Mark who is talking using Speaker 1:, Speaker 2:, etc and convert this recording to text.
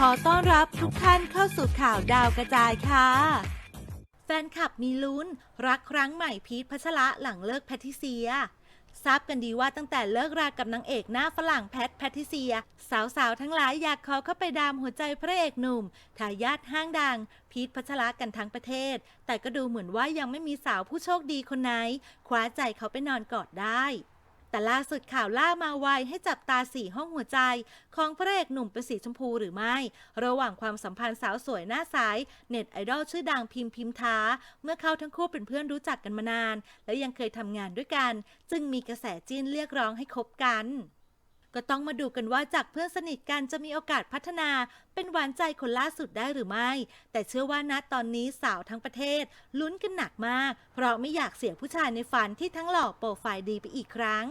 Speaker 1: ขอต้อนรับทุกท่านเข้าสู่ข่าวดาวกระจายค่ะ แฟนคลับมีลุ้น รักครั้งใหม่พีทพัชระหลังเลิกแพทิเซียทราบกันดีว่าตั้งแต่เลิกรากับนางเอกหน้าฝรั่งแพทแพทิเซีย สาวๆ ทั้งหลายอยากขอเข้าไปดามหัวใจพระเอกหนุ่มทายาทห้างดัง พีทพัชระกันทั้งประเทศ แต่ก็ดูเหมือนว่ายังไม่มีสาวผู้โชคดีคนไหนคว้าใจเขาไปนอนกอดได้ แต่ล่าสุดข่าวล่ามาไวให้จับตาสี่ห้องหัวใจ ของพระเอกหนุ่มเป็นสีชมพูหรือไม่ ระหว่างความสัมพันธ์สาวสวยหน้าใสเน็ตไอดอลชื่อดังพิมพ์พิมท้า เมื่อเขาทั้งคู่เป็นเพื่อนรู้จักกันมานาน และยังเคยทำงานด้วยกัน จึงมีกระแสจีนเรียกร้องให้คบกัน ก็ต้องมาดูกันว่าจากเพื่อนสนิทกันจะมีโอกาสพัฒนา เป็นหวานใจคนล่าสุดได้หรือไม่ แต่เชื่อว่าณตอนนี้สาวทั้งประเทศ ลุ้นกันหนักมาก เพราะไม่อยากเสียผู้ชายในฝันที่ทั้งหล่อโปรไฟล์ดีไปอีกครั้ง